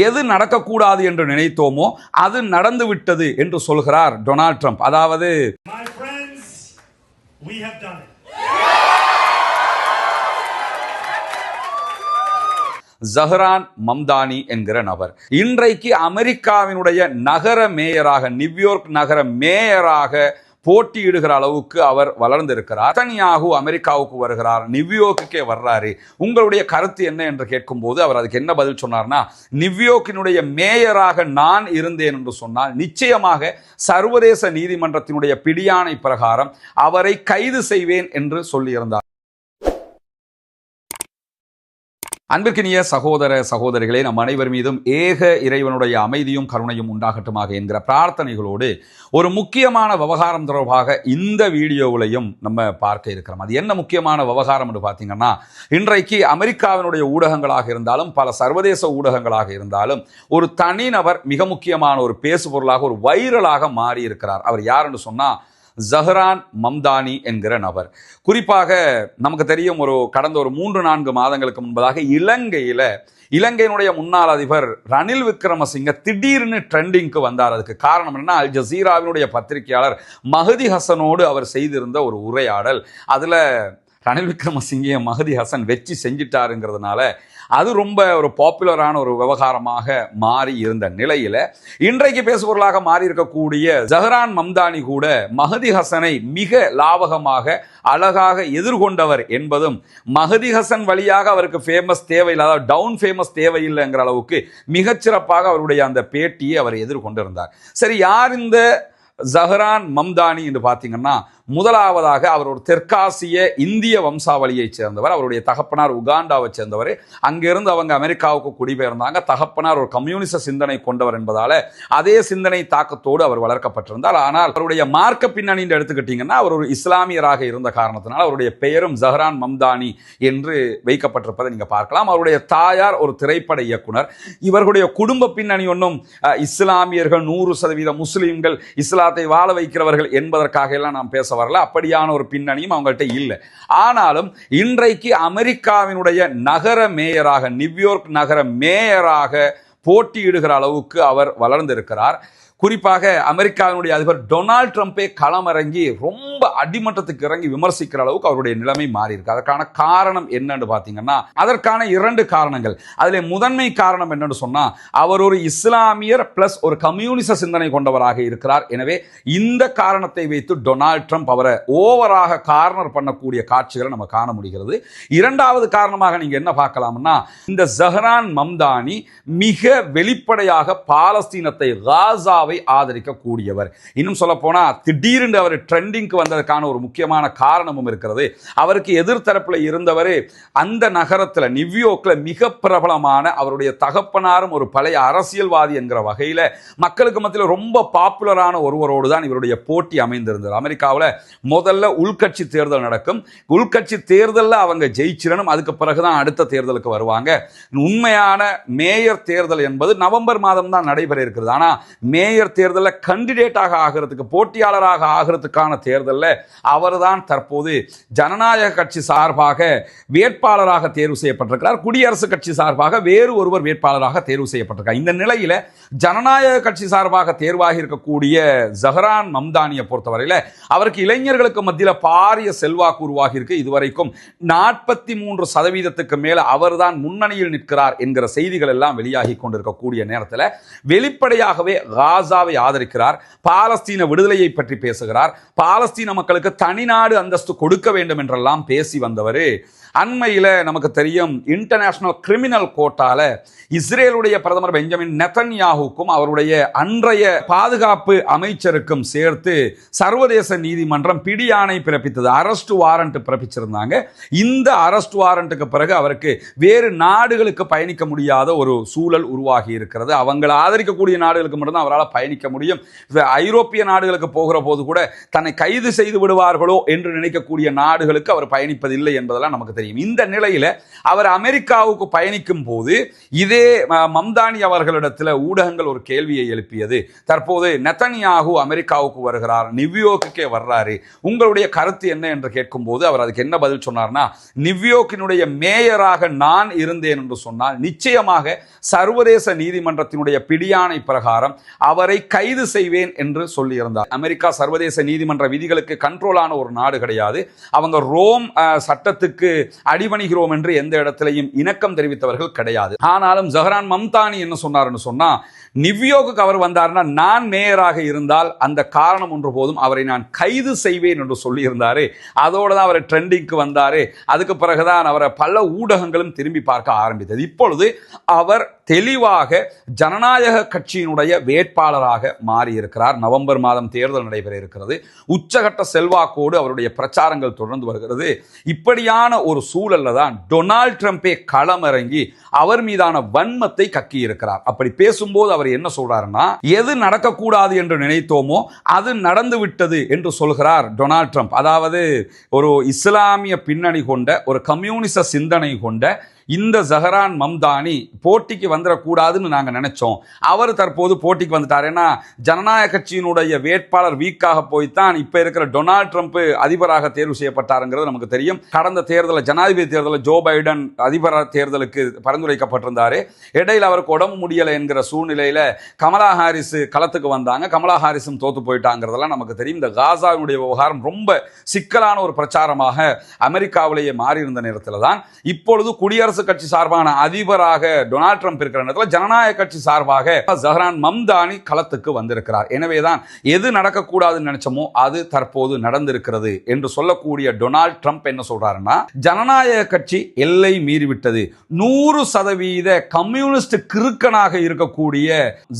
எது நடக்கக்கூடாது என்று நினைத்தோமோ அது நடந்து விட்டது என்று சொல்கிறார் டொனால்ட் ட்ரம்ப் அதாவது My friends, we have done it. Zohran Mamdani என்கிற நபர் இன்றைக்கு அமெரிக்காவினுடைய நகர மேயராக நியூயார்க் நகர மேயராக போட்டியிடுகிற அளவுக்கு அவர் வளர்ந்திருக்கிறார். தனியாகு அமெரிக்காவுக்கு வருகிறார். நிவ்யோக்குக்கே வர்றாரு. உங்களுடைய கருத்து என்ன என்று கேட்கும்போது அவர் அதுக்கு என்ன பதில் சொன்னார்னா நியூயார்க்கினுடைய மேயராக நான் இருந்தேன் என்று சொன்னால் நிச்சயமாக சர்வதேச நீதிமன்றத்தினுடைய பிடியாணை பிரகாரம் அவரை கைது செய்வேன் என்று சொல்லியிருந்தார். அன்பிற்கினிய சகோதர சகோதரிகளே நம் அனைவர் மீதும் ஏக இறைவனுடைய அமைதியும் கருணையும் உண்டாகட்டுமாக என்கிற பிரார்த்தனைகளோடு ஒரு முக்கியமான விவகாரம் தொடர்பாக இந்த வீடியோவிலையும் நம்ம பார்க்க இருக்கிறோம். அது என்ன முக்கியமான விவகாரம் என்று பார்த்தீங்கன்னா இன்றைக்கு அமெரிக்காவினுடைய ஊடகங்களாக இருந்தாலும் பல சர்வதேச ஊடகங்களாக இருந்தாலும் ஒரு தனிநபர் மிக முக்கியமான ஒரு பேசுபொருளாக ஒரு வைரலாக மாறி இருக்கிறார் அவர் யாருன்னு சொன்னால் ஜஹ்ரான் மம்தானி என்கிற நபர். குறிப்பாக நமக்கு தெரியும் ஒரு கடந்த ஒரு மூன்று நான்கு மாதங்களுக்கு முன்பதாக இலங்கையில் இலங்கையினுடைய முன்னாள் அதிபர் ரணில் விக்ரமசிங்க திடீர்னு ட்ரெண்டிங்க்கு வந்தார். அதுக்கு காரணம் என்ன அல் ஜசீராவினுடைய பத்திரிகையாளர் மஹதி ஹசனோடு அவர் செய்திருந்த ஒரு உரையாடல். அதில் ரணில் விக்ரமசிங்கே மஹதி ஹசன் வெற்றி செஞ்சிட்டாருங்கிறதுனால அது ரொம்ப ஒரு பாப்புலரான ஒரு விவகாரமாக மாறி இருந்த நிலையில் இன்றைக்கு பேசுபொருளாக மாறி இருக்கக்கூடிய ஜஹரான் மம்தானி கூட மஹதி ஹசனை மிக லாவகமாக அழகாக எதிர்கொண்டவர் என்பதும் மஹதி ஹசன் வழியாக அவருக்கு ஃபேமஸ் தேவையில்லை அதாவது டவுன் ஃபேமஸ் தேவையில்லைங்கிற அளவுக்கு மிகச்சிறப்பாக அவருடைய அந்த பேட்டியை அவர் எதிர்கொண்டிருந்தார். சரி யார் இந்த ஜஹரான் மம்தானி என்று பார்த்தீங்கன்னா முதலாவதாக அவர் ஒரு தெற்காசிய இந்திய வம்சாவளியைச் சேர்ந்தவர். அவருடைய தகப்பனார் உகாண்டாவை சேர்ந்தவர். அங்கிருந்து அவங்க அமெரிக்காவுக்கு குடிபெயர்ந்தாங்க. தகப்பனார் ஒரு கம்யூனிச சிந்தனை கொண்டவர் என்பதால் அதே சிந்தனை தாக்கத்தோடு அவர் வளர்க்கப்பட்டிருந்தார். ஆனால் அவருடைய மார்க்க பின்னணின்னு எடுத்துக்கிட்டிங்கன்னா அவர் ஒரு இஸ்லாமியராக இருந்த காரணத்தினால் அவருடைய பெயரும் ஜஹரான் மம்தானி என்று வைக்கப்பட்டிருப்பதை நீங்கள் பார்க்கலாம். அவருடைய தாயார் ஒரு திரைப்பட இயக்குனர். இவர்களுடைய குடும்ப பின்னணி ஒன்றும் இஸ்லாமியர்கள் நூறு சதவீத முஸ்லீம்கள் இஸ்லாத்தை வாழ வைக்கிறவர்கள் என்பதற்காக எல்லாம் நாம் பேச வரல. அப்படியான ஒரு பின்னணியும் அவங்கள்ட்ட இல்லை. ஆனாலும் இன்றைக்கு அமெரிக்காவினுடைய நகர மேயராக நியூயார்க் நகர மேயராக போட்டியிடுகிற அளவுக்கு அவர் வளர்ந்திருக்கிறார். குறிப்பாக அமெரிக்காவினுடைய அதிபர் டொனால்ட் ட்ரம்ப்பே களமிறங்கி ரொம்ப அடிமட்டத்துக்கு இறங்கி விமர்சிக்கிற அளவுக்கு அவருடைய நிலைமை மாறி இருக்கு அதற்கான காரணம் என்னன்னு பார்த்தீங்கன்னா அதற்கான இரண்டு காரணங்கள். அதில் முதன்மை காரணம் என்னன்னு சொன்னா அவர் ஒரு இஸ்லாமியர் பிளஸ் ஒரு கம்யூனிச சிந்தனை கொண்டவராக இருக்கிறார். எனவே இந்த காரணத்தை வைத்து டொனால்ட் ட்ரம்ப் அவரை ஓவராக கார்னர் பண்ணக்கூடிய காட்சிகளை நம்ம காண முடிகிறது. இரண்டாவது காரணமாக நீங்க என்ன பார்க்கலாம்னா இந்த ஜஹரான் மம்தானி மிக வெளிப்படையாக பாலஸ்தீனத்தை காசாவை ஆதரிக்கக்கூடியவர். இன்னும் சொல்ல போனா திடீரென்று அவர் ட்ரெண்டிங்க்கு வந்ததற்கான ஒரு முக்கியமான காரணமும் இருக்கிறது. அவருக்கு எதிர்த்தரப்புல இருந்தவர் அந்த நகரத்துல நியூயார்க்ல மிக பிரபலமான அவருடைய தகப்பனாரும் ஒரு பழைய அரசியல்வாதி என்கிற வகையில மக்களுக்கு மத்தியில் ரொம்ப பாப்புலரான ஒருவரோடு தான் இவருடைய போட்டி அமைந்திருந்தது. அமெரிக்காவில் முதல்ல உள்கட்சி தேர்தல் நடக்கும். உள்கட்சி தேர்தலில் அவங்க ஜெயிச்சிடணும். அதுக்கு பிறகுதான் அடுத்த தேர்தலுக்கு வருவாங்க. உண்மையான மேயர் தேர்தல் என்பது நவம்பர் மாதம் தான் நடைபெற இருக்கிறது. ஆனால் மேயர் தேர்தலில் கண்டிடேட்டாக ஆகிறதுக்கு போட்டியாளராக ஆகிறதுக்கான தேர்தலில் அவர்தான் தற்போது ஜனநாயக கட்சி சார்பாக வேட்பாளராக தேர்வு செய்யப்பட்டிருக்கிறார். குடியரசுக் கட்சி சார்பாக வேறு ஒருவர் வேட்பாளராக தேர்வு செய்யப்பட்டிருக்கார். இந்த நிலையில ஜனநாயக கட்சி சார்பாக தேர்வாகி இருக்கக்கூடிய ஜஹரான் மம்தானியை பொறுத்தவரையில அவருக்கு இளைஞர்களுக்கு மத்தியில் பாரிய செல்வாக்கு உருவாகி இருக்கு. இதுவரைக்கும் நாற்பத்தி மூன்று சதவீதத்துக்கு மேல அவர்தான் முன்னணியில் நிற்கிறார் என்கிற செய்திகள் எல்லாம் வெளியாகி கொண்டிருக்கக்கூடிய நேரத்தில் வெளிப்படையாகவே காசாவை ஆதரிக்கிறார். பாலஸ்தீன விடுதலையை பற்றி பேசுகிறார். பாலஸ்தீன மக்களுக்கு தனிநாடு அந்தஸ்து கொடுக்க வேண்டும் என்றெல்லாம் பேசி வந்தவர். அண்மையில் நமக்கு தெரியும் இன்டர்நேஷனல் கிரிமினல் கோர்ட்டால இஸ்ரேலுடைய பிரதமர் பெஞ்சமின் நெத்தன்யாகுக்கும் அவருடைய அன்றைய பாதுகாப்பு அமைச்சருக்கும் சேர்த்து சர்வதேச நீதிமன்றம் பிடியாணை பிறப்பித்தது அரஸ்ட் வாரண்ட் பிறப்பிச்சிருந்தாங்க. இந்த அரஸ்ட் வாரண்ட்டுக்கு பிறகு அவருக்கு வேறு நாடுகளுக்கு பயணிக்க முடியாத ஒரு சூழல் உருவாகி இருக்கிறது. அவங்களை ஆதரிக்கக்கூடிய நாடுகளுக்கு மட்டும்தான் அவரால் பயணிக்க முடியும். ஐரோப்பிய நாடுகளுக்கு போகிற போது கூட தன்னை கைது செய்து விடுவார்களோ என்று நினைக்கக்கூடிய நாடுகளுக்கு அவர் பயணிப்பதில்லை என்பதெல்லாம் நமக்கு தெரியும் தெரியும். இந்த நிலையில அவர் அமெரிக்காவுக்கு பயணிக்கும் போது இதே மம்தானி அவர்களிடத்தில் ஊடகங்கள் ஒரு கேள்வியை எழுப்பியது. தற்போது நெத்தனியாகு அமெரிக்காவுக்கு வருகிறார் நியூயோர்க்குக்கே வர்றாரு. உங்களுடைய கருத்து என்ன என்று கேட்கும்போது அவர் அதுக்கு என்ன பதில் சொன்னார்னா நியூயோர்க்கினுடைய மேயராக நான் இருந்தேன் என்று சொன்னால் நிச்சயமாக சர்வதேச நீதிமன்றத்தினுடைய பிடியாணை பிரகாரம் அவரை கைது செய்வேன் என்று சொல்லியிருந்தார். அமெரிக்கா சர்வதேச நீதிமன்ற விதிகளுக்கு கண்ட்ரோலான ஒரு நாடு கிடையாது. அவங்க ரோம் சட்டத்துக்கு அடிபணிகிறோம் என்று எந்த இடத்திலையும் இணக்கம் தெரிவித்தவர்கள் கிடையாது. ஆனாலும் ஜஹரான் மம்தானி என்ன சொன்னார்னு சொன்னா நிவ்யோர்க்கு அவர் வந்தார்னா நான் மேயராக இருந்தால் அந்த காரணம் ஒன்று போதும். அவரை நான் கைது செய்வேன் என்று சொல்லியிருந்தாரு. அதோடு தான் அவர் ட்ரெண்டிங்க்கு வந்தாரு. அதுக்கு பிறகுதான் அவரை பல ஊடகங்களும் திரும்பி பார்க்க ஆரம்பித்தது. இப்பொழுது அவர் தெளிவாக ஜனநாயக கட்சியினுடைய வேட்பாளராக மாறியிருக்கிறார். நவம்பர் மாதம் தேர்தல் நடைபெற இருக்கிறது. உச்சகட்ட செல்வாக்கோடு அவருடைய பிரச்சாரங்கள் தொடர்ந்து வருகிறது. இப்படியான ஒரு சூழல்ல தான் டொனால்ட் ட்ரம்ப்பே களமிறங்கி அவர் மீதான வன்மத்தை கக்கி இருக்கிறார் அப்படி பேசும்போது அவர் என்ன சொல்றாருன்னா எது நடக்கக்கூடாது என்று நினைத்தோமோ அது நடந்து விட்டது என்று சொல்கிறார் டொனால்ட் ட்ரம்ப். அதாவது ஒரு இஸ்லாமிய பின்னணி கொண்ட ஒரு கம்யூனிச சிந்தனை கொண்ட இந்த ஜஹரான் மம்தானி போட்டிக்கு வந்துடக்கூடாதுன்னு நாங்கள் நினைச்சோம். அவர் தற்போது போட்டிக்கு வந்துட்டார். ஏன்னா ஜனநாயக கட்சியினுடைய வேட்பாளர் வீக்காக போய்த்தான் இப்போ இருக்கிற டொனால்ட் ட்ரம்ப் அதிபராக தேர்வு செய்யப்பட்டாருங்கிறது நமக்கு தெரியும். கடந்த தேர்தலில் ஜனாதிபதி தேர்தலில் ஜோ பைடன் அதிபர் தேர்தலுக்கு பரிந்துரைக்கப்பட்டிருந்தாரு. இடையில் அவருக்கு உடம்பு முடியலை என்கிற சூழ்நிலையில் கமலா ஹாரிஸ் களத்துக்கு வந்தாங்க. கமலா ஹாரிஸும் தோத்து போயிட்டாங்கிறதெல்லாம் நமக்கு தெரியும். இந்த காசாவினுடைய விவகாரம் ரொம்ப சிக்கலான ஒரு பிரச்சாரமாக அமெரிக்காவிலேயே மாறியிருந்த நேரத்தில் தான் இப்பொழுது குடியரசு குடியரசுக் கட்சி சார்பான அதிபராக டொனால்ட் ட்ரம்ப் இருக்கிற நேரத்தில் ஜனநாயக கட்சி சார்பாக ஜஹரான் மம்தானி களத்துக்கு வந்திருக்கிறார். எனவேதான் எது நடக்கக்கூடாதுன்னு நினைச்சோமோ அது தற்போது நடந்திருக்கிறது என்று சொல்லக்கூடிய டொனால்ட் ட்ரம்ப் என்ன சொல்றாருன்னா ஜனநாயக கட்சி எல்லை மீறிவிட்டது. நூறு சதவீத கம்யூனிஸ்ட் கிறுக்கனாக இருக்கக்கூடிய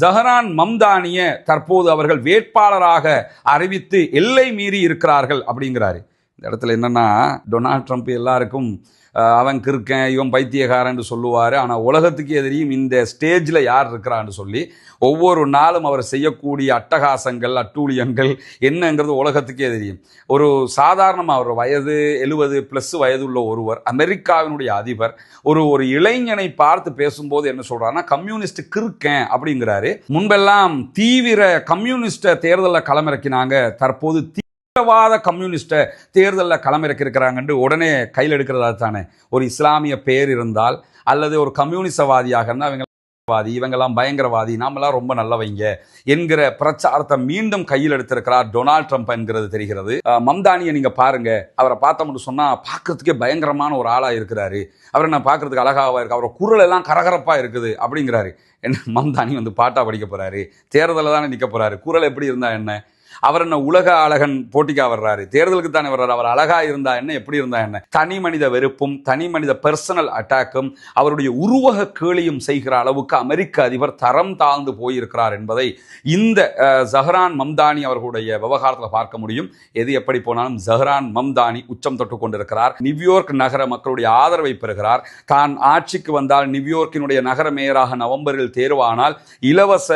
ஜஹரான் மம்தானிய தற்போது அவர்கள் வேட்பாளராக அறிவித்து எல்லை மீறி இருக்கிறார்கள். அப்படிங்கிறாரு. இந்த இடத்துல என்னென்னா டொனால்ட் ட்ரம்ப் எல்லாருக்கும் அவன் கிறுக்கன் இவன் பைத்தியகாரன்னு சொல்லுவார். ஆனால் உலகத்துக்கு எதிரியும் இந்த ஸ்டேஜில் யார் இருக்கிறான்னு சொல்லி ஒவ்வொரு நாளும் அவர் செய்யக்கூடிய அட்டகாசங்கள் அட்டூழியங்கள் என்னங்கிறது உலகத்துக்கே தெரியும் ஒரு சாதாரணமாக அவர் வயது எழுபது ப்ளஸ் வயது உள்ள ஒருவர் அமெரிக்காவினுடைய அதிபர் ஒரு ஒரு இளைஞனை பார்த்து பேசும்போது என்ன சொல்கிறான்னா கம்யூனிஸ்ட் கிறுக்கன் அப்படிங்கிறாரு. முன்பெல்லாம் தீவிர கம்யூனிஸ்ட தேர்தலில் களமிறக்கினாங்க. தற்போது தீவிரவாத கம்யூனிஸ்ட்டை தேர்தலில் களமிறக்கி இருக்கிறாங்கன்ட்டு உடனே கையில் எடுக்கிறதா தானே. ஒரு இஸ்லாமிய பேர் இருந்தால் அல்லது ஒரு கம்யூனிசவாதியாக இருந்தால் அவங்க வாதி இவங்கெல்லாம் பயங்கரவாதி நாமெல்லாம் ரொம்ப நல்லவங்க என்கிற பிரச்சாரத்தை மீண்டும் கையில் எடுத்திருக்கிறார் டொனால்ட் ட்ரம்ப் என்கிறது தெரிகிறது. மம்தானியை நீங்கள் பாருங்க. அவரை பார்த்தோம்னு சொன்னால் பார்க்கறதுக்கே பயங்கரமான ஒரு ஆளாக இருக்கிறாரு. அவரை நான் பார்க்கறதுக்கு அழகாக இருக்கு. அவரோட குரல் எல்லாம் கரகரப்பாக இருக்குது அப்படிங்கிறாரு. என்ன மம்தானி வந்து பாட்டா படிக்க போகிறாரு தேர்தலில் தானே நிற்க போகிறாரு குரல் எப்படி இருந்தால் என்ன? அவர் என்ன உலக அழகன் போட்டிக்கா வர்றாரு. தேர்தலுக்கு தானே வர்றாரு. அவர் அழகா இருந்தா என்ன? எப்படி இருந்தா என்ன? தனி மனித வெறுப்பும் தனி மனித பர்சனல் அட்டாக்கும் அவருடைய உருவக கேலியும் செய்கிற அளவுக்கு அமெரிக்க அதிபர் தரம் தாழ்ந்து போயிருக்கிறார் என்பதை இந்த அஹ், ஜஹரான் மம்தானி அவர்களுடைய விவகாரத்தில் பார்க்க முடியும். எது எப்படி போனாலும் ஜஹரான் மம்தானி உச்சம் தொட்டு கொண்டிருக்கிறார். நியூயோர்க் நகர மக்களுடைய ஆதரவை பெறுகிறார். தான் ஆட்சிக்கு வந்தால் நியூயோர்க்கினுடைய நகர மேயராக நவம்பரில் தேர்வானால் இலவச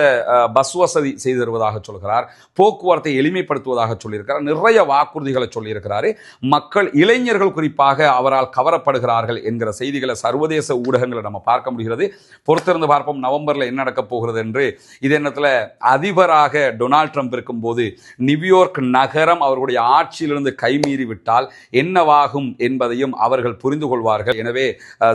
பஸ் வசதி செய்து தருவதாக சொல்கிறார். போக்குவரத்தை எளிமைப்படுத்துவதாக சொல்லியிருக்கிறார். நிறைய வாக்குறுதிகளை சொல்லியிருக்கிறாரு. மக்கள் இளைஞர்கள் குறிப்பாக அவரால் கவரப்படுகிறார்கள் என்கிற செய்திகளை சர்வதேச ஊடகங்களை நம்ம பார்க்க முடிகிறது. பொறுத்திருந்து பார்ப்போம் நவம்பரில் என்ன நடக்கப் போகிறது என்று. இதே நேரத்தில் அதிபராக டொனால்ட் ட்ரம்ப் இருக்கும்போது நியூயார்க் நகரம் அவர்களுடைய ஆட்சியிலிருந்து கைமீறி விட்டால் என்னவாகும் என்பதையும் அவர்கள் புரிந்து கொள்வார்கள். எனவே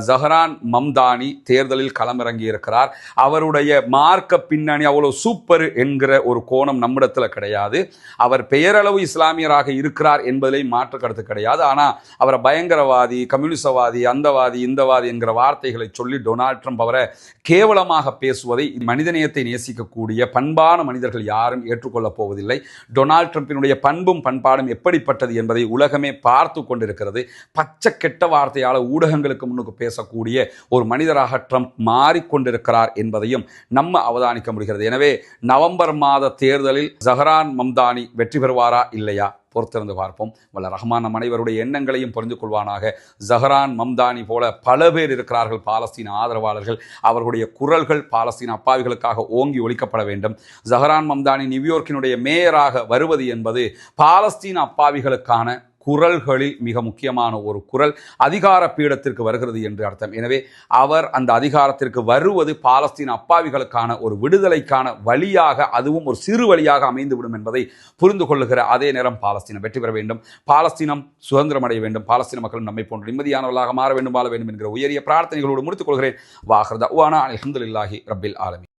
ஜஹரான் மம்தானி தேர்தலில் களமிறங்கி இருக்கிறார். அவருடைய மார்க்க பின்னணி அவ்வளோ சூப்பர் என்கிற ஒரு கோணம் நம்மிடத்தில் கிடையாது. அவர் பெயரளவு இஸ்லாமியராக இருக்கிறார் என்பதிலே மாற்று கருத்து கிடையாது. ஆனால் அவரை பயங்கரவாதி கம்யூனிசவாதி அந்தவாதி இந்தவாதி என்கிற வார்த்தைகளை சொல்லி டொனால்ட் ட்ரம்ப் அவரை கேவலமாக பேசுவதை மனிதநேயத்தை நேசிக்கக்கூடிய பண்பான மனிதர்கள் யாரும் ஏற்றுக்கொள்ளப் போவதில்லை. டொனால்ட் ட்ரம்பினுடைய பண்பும் பண்பாடும் எப்படிப்பட்டது என்பதை உலகமே பார்த்து கொண்டிருக்கிறது. பச்சை கெட்ட வார்த்தையால் ஊடகங்களுக்கு முன்னுக்கு பேசக்கூடிய ஒரு மனிதராக ட்ரம்ப் மாறிக்கொண்டிருக்கிறார் என்பதையும் நம்ம அவதானிக்க முடிகிறது. எனவே நவம்பர் மாத தேர்தலில் ஜஹரான் மம்தானி வெற்றி பெறுவாரா இல்லையா? பொறுத்திருந்து பார்ப்போம். வல்ல ரஹ்மான் நம் அனைவருடைய எண்ணங்களையும் புரிந்து கொள்வானாக ஜஹரான் மம்தானி போல பல பேர் இருக்கிறார்கள் பாலஸ்தீன ஆதரவாளர்கள். அவர்களுடைய குரல்கள் பாலஸ்தீன அப்பாவிகளுக்காக ஓங்கி ஒழிக்கப்பட வேண்டும். ஜஹரான் மம்தானி நியூயோர்க்கினுடைய மேயராக வருவது என்பது பாலஸ்தீன அப்பாவிகளுக்கான குரல்களில் மிக முக்கியமான ஒரு குரல் அதிகார பீடத்திற்கு வருகிறது என்று அர்த்தம். எனவே அவர் அந்த அதிகாரத்திற்கு வருவது பாலஸ்தீன அப்பாவிகளுக்கான ஒரு விடுதலைக்கான வழியாக அதுவும் ஒரு சிறு வழியாக அமைந்துவிடும் என்பதை புரிந்து கொள்ளுகிற அதே நேரம் பாலஸ்தீனம் வெற்றி பெற வேண்டும். பாலஸ்தீனம் சுதந்திரம் அடைய வேண்டும். பாலஸ்தீன மக்களும் நம்மை போன்ற நிம்மதியானவர்களாக மாற வேண்டும் வாழ வேண்டும் என்கிற உயரிய பிரார்த்தனைகளோடு முடித்துக் கொள்கிறேன். வாஹர்தா உவானா அலமதுல்லாஹி ரபில் ஆலமி